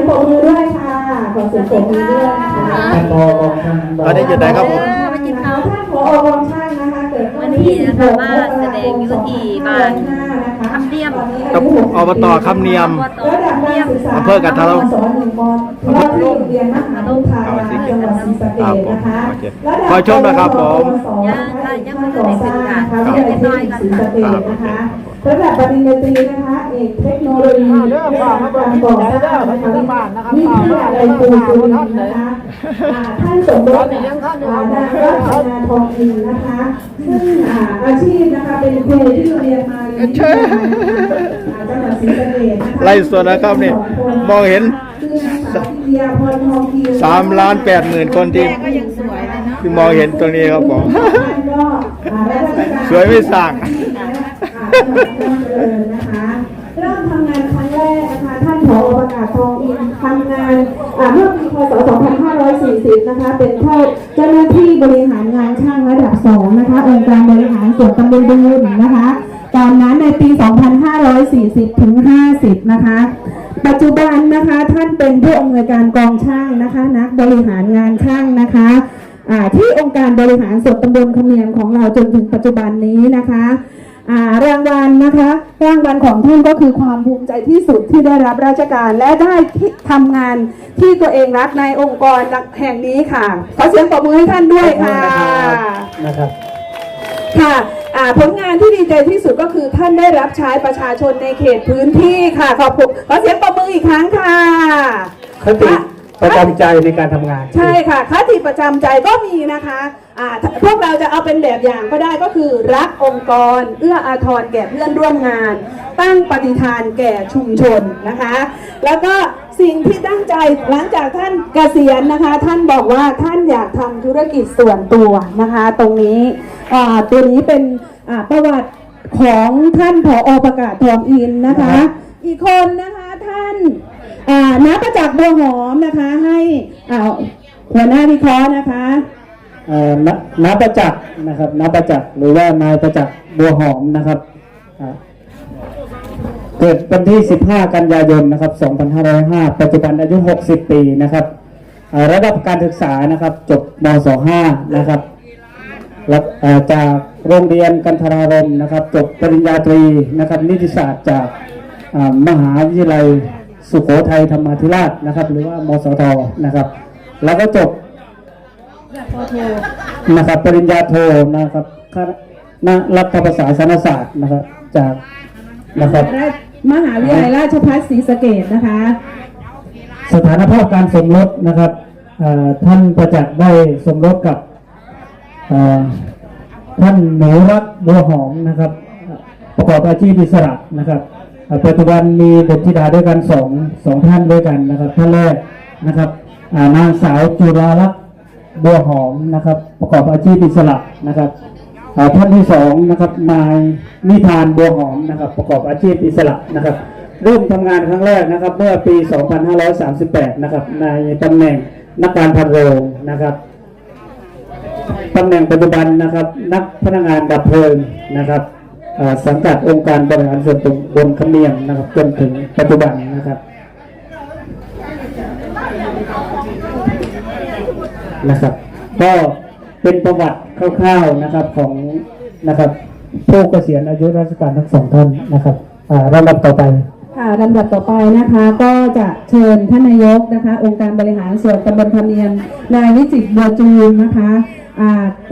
ยงปรบมือด้วยค่ะขอเสียงปรบมือด้วยนะคะท่านพอของท่านตอนนี้อยู่ไหนครับผม มากินข้าวท่านผอกองช่างนะคะเกิดวันนี้นะคะมาแสดงอยู่ที่บ้านคำเนียมครับอบตคำเนียม ระดับการศึกษาอำเภอกันทรลักษณ์สอนหนึ่งมรอบที่โรงเรียนมหาวิทยาลัยจังหวัดศรีสะเกษนะคะโอเคระดับขอชมนะครับผม ยังค่ะยังไม่ได้เป็นการวิทยาลัยเทคนิคศรีสะเกษนะคะ ระดับปริญญาตรีนะคะเอกเทคโนโลยีและการก่อสร้างนะคะวิทยาลัยปูนสุรินทร์นะคะอ่าท่านสมรสอ่านางรัตนาทองอินนะคะซึ่งอ่าอาชีพนะคะเป็นครูที่โรงเรียนมาลีวิทยาลัยนะคะจังหวัดศรีสะเกษนะคะไล่สดนะครับนี่มองเห็นคือนางสาวพิทยาพรทองคิวสามล้านแปดหมื่นคนที่ที่มองเห็นตรงนี้ครับผมสวยไม่สั่ง นะคะ เริ่มทำงานครั้งแรกนะคะ ท่านผอประกาศทองอินทำงานอ่าเมื่อปีพศ 2540 นะคะ เป็นเท่าเจ้าหน้าที่บริหารงานช่างระดับ2นะคะ องค์การบริหารส่วนตำบลบึงบุญนะคะ ตอนนั้นในปี 2540 ถึง 50 นะคะ ปัจจุบันนะคะท่านเป็นผู้อำนวยการกองช่างนะคะ นักบริหารงานช่างนะคะอ่าที่องค์การบริหารส่วนตำบลเขมียงของเราจนถึงปัจจุบันนี้นะคะ รางวัลนะคะ รางวัลของท่านก็คือความภูมิใจที่สุดที่ได้รับราชการและได้ที่ทำงานที่ตัวเองรักในองค์กรแห่งนี้ค่ะ ขอเสียงปรบมือให้ท่านด้วยค่ะนะครับค่ะอ่าผลงานที่ดีใจที่สุดก็คือท่านได้รับใช้ประชาชนในเขตพื้นที่ค่ะ ขอบคุณขอเสียงปรบมืออีกครั้งค่ะคติ ประจำใจในการทำงาน ใช่ค่ะคติประจำใจก็มีนะคะอ่าพวกเราจะเอาเป็นแบบอย่างก็ได้ก็คือรักองค์กร เอื้ออาทรแก่เพื่อนร่วมงาน ตั้งปฏิทานแก่ชุมชนนะคะ แล้วก็สิ่งที่ตั้งใจหลังจากท่านเกษียณนะคะ ท่านบอกว่าท่านอยากทำธุรกิจส่วนตัวนะคะ ตรงนี้อ่าตัวนี้เป็นอ่าประวัติของท่านผอประกาศทองอินนะคะ อีกคนนะคะท่าน น้าประจักษ์บัวหอมนะคะ ให้อ่าหัวหน้าวิเคราะห์นะคะเอ่อณณประจักษ์นะครับณประจักษ์หรือว่านายประจักษ์บัวหอมนะครับเกิดวันที่ 15 กันยายนนะครับ 2505 ปัจจุบันอายุ 60 ปีนะครับระดับการศึกษานะครับ จบม .25 นะครับจากโรงเรียนกันทรารมนะครับ จบปริญญาตรีนะครับ นิติศาสตร์จากมหาวิทยาลัย สุโขทัยธรรมาธิราชนะครับ หรือว่ามสทนะครับ แล้วก็จบนะครับปริญญาโทนะครับคณะรัฐประศาสนศาสตร์นะครับ จากนะครับมหาวิทยาลัยราชภัฏศรีสะเกดนะคะ สถานภาพการสมรสนะครับเอ่อท่านประจักษ์ได้สมรสกับเอ่อท่านหนูรักบัวหอมนะครับเอ่อประกอบอาชีพอิสระนะครับเอ่อ ปัจจุบันมีบุตรธิดาด้วยกันสองสองท่านด้วยกันนะครับท่านแรกนะครับนางสาวจุฬาลักษณ์บัวหอมนะครับ ประกอบอาชีพอิสระนะครับท่านที่สองนะครับนายนิทานบัวหอมนะครับ ประกอบอาชีพอิสระนะครับเริ่มทำงานครั้งแรกนะครับ เมื่อปี 2538 นะครับ ในตำแหน่งนักการพันโรงนะครับตำแหน่งปัจจุบันนะครับ นักพนักงานดับเพลิงนะครับ สังกัดองค์การบริหารส่วนตำบลขเมียงนะครับจนถึงปัจจุบันนะครับนะครับ ก็เป็นประวัติคร่าวๆนะครับของนะครับผู้เกษียณอายุราชการทั้งสองท่านนะครับลำดับต่อไปค่ะลำดับต่อไปนะคะ ก็จะเชิญท่านนายกนะคะ องค์การบริหารส่วนตำบลพะเนียนนายวิจิตรบัวจูนนะคะ ก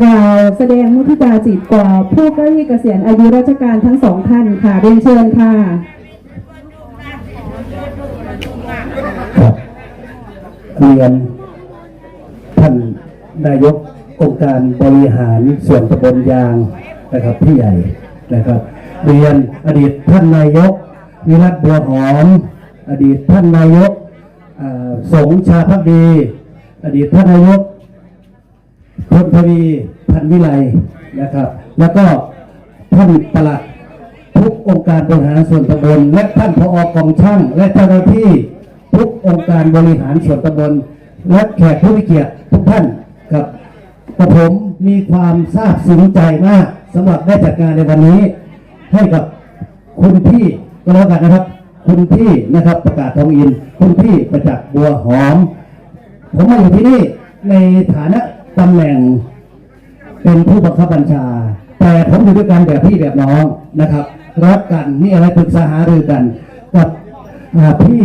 ล่าวแสดงมุทิตาจิตกว่าผู้ใกล้เกษียณอายุราชการทั้งสองท่านค่ะเรียนเชิญค่ะเรียนท่านนายกองค์การบริหารส่วนตำบลยางนะครับพี่ใหญ่นะครับเรียนอดีตท่านนายก วิรัตบัวหอม อดีตท่านนายกสงชาพักดี อดีตท่านนายก พลทวีพันวิไลนะครับ แล้วก็ท่านปลัดทุกองค์การบริหารส่วนตำบล และท่านผอกองช่างและเจ้าหน้าที่ทุกองค์การบริหารส่วนตำบล และแขกผู้มีเกียรติทุกท่านกับกับผมมีความซาบซึ้งใจมากสำหรับได้จัดงานในวันนี้ ให้กับคุณพี่ก็แล้วกันนะครับ คุณพี่นะครับประกาศทองอิน คุณพี่ประจักษ์บัวหอม ผมมาอยู่ที่นี่ในฐานะ ตำแหน่งเป็นผู้บังคับบัญชา แต่ผมอยู่ด้วยกันแบบพี่แบบน้องนะครับรักกันมีอะไรปรึกษาหารือกันกับพี่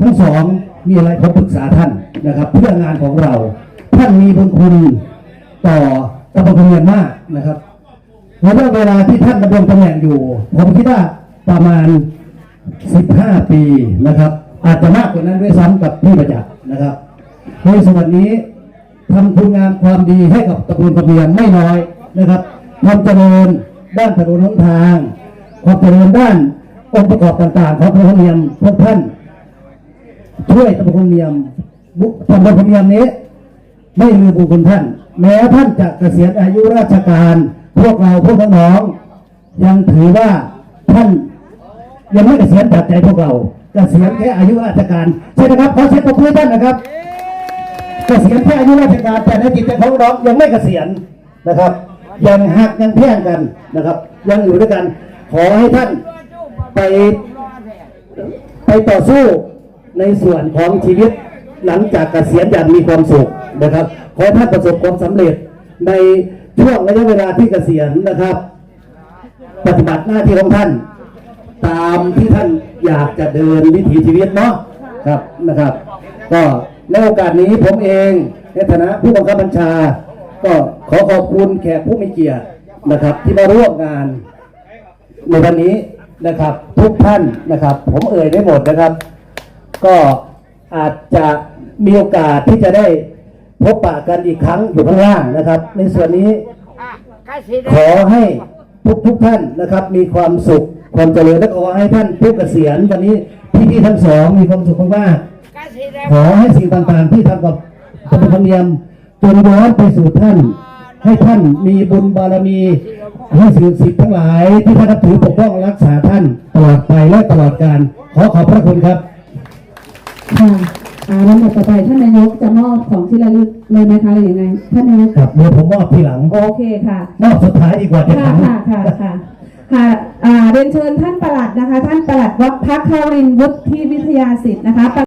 ทั้งสองมีอะไรผมปรึกษาท่านนะครับ เพื่องานของเรา ท่านมีบุญคุณต่อตำบลเมียนมากนะครับเพราะว่าเวลาที่ท่านดำรงตำแหน่งอยู่ ผมคิดว่าประมาณ 15 ปีนะครับ อาจจะมากกว่านั้นด้วยซ้ำกับพี่ประจักษ์นะครับในส่วนนี้ ทำคุณงามความดีให้กับตำบลกระเบียงไม่น้อยนะครับความเจริญด้านถนนหนทางความเจริญด้านองค์ประกอบต่างๆของตำบลกระเบียงพวกท่านช่วยตำบลกระเบียงบุตำบลกระเบียงนี้ ไม่ลืมบุญคุณท่าน แม้ท่านจะเกษียณอายุราชการ พวกเราพวกน้องยังถือว่าท่านยังไม่เกษียณจากใจพวกเราเกษียณแค่อายุราชการใช่ไหมครับขอเสียงปรบมือท่านนะครับ กษียณแค่อายุราชการแต่ในจิตใจของน้องยังไม่เกษียณนะครับ ยังหักยังแพ่งกันนะครับ ยังอยู่ด้วยกัน ขอให้ท่านไปไปต่อสู้ในส่วนของชีวิตหลังจากเกษียณอย่างมีความสุขนะครับ ขอให้ท่านประสบความสำเร็จในช่วงระยะเวลาที่เกษียณนะครับ ปฏิบัติหน้าที่ของท่าน ตามที่ท่านอยากจะเดินวิถีชีวิตเนาะครับนะครับ ก็ ในโอกาสนี้ผมเองในฐานะผู้บังคับบัญชา ก็ขอขอบคุณแขกผู้มีเกียรตินะครับ ที่มาร่วมงานในวันนี้นะครับทุกท่านนะครับ ผมเอ่ยได้หมดนะครับ ก็อาจจะมีโอกาสที่จะได้พบปะกันอีกครั้งอยู่ข้างล่างนะครับ ในส่วนนี้ขอให้ทุกทุกๆท่านนะครับมีความสุขความเจริญและขอให้ท่านผู้เกษียณวันนี้พี่ๆทั้งสองมีความสุขมากๆ ขอให้สิ่งต่างๆ ที่ทำกับตำบลธรรมเนียมจนย้อนไปสู่ท่าน ให้ท่านมีบุญบารมี ให้สิ่งศักดิ์สิทธิ์ทั้งหลาย ที่ท่านนับถือปกป้องรักษาท่านตลอดไปและตลอดกาลขอขอบพระคุณครับค่ะอาลำดับต่อไปท่านนายกจะมอบของที่ระลึกเลยไหมคะหรือยังไงท่านนายกครับเดี๋ยวผมมอบทีหลังโอเคค่ะมอบสุดท้ายดีกว่าค่ะค่ะค่ะค่ะค่ะอ่าเรียนเชิญท่านประหลัดนะคะ ท่านประหลัดวัดพักคารินวุฒิวิทยาสิทธิ์นะคะ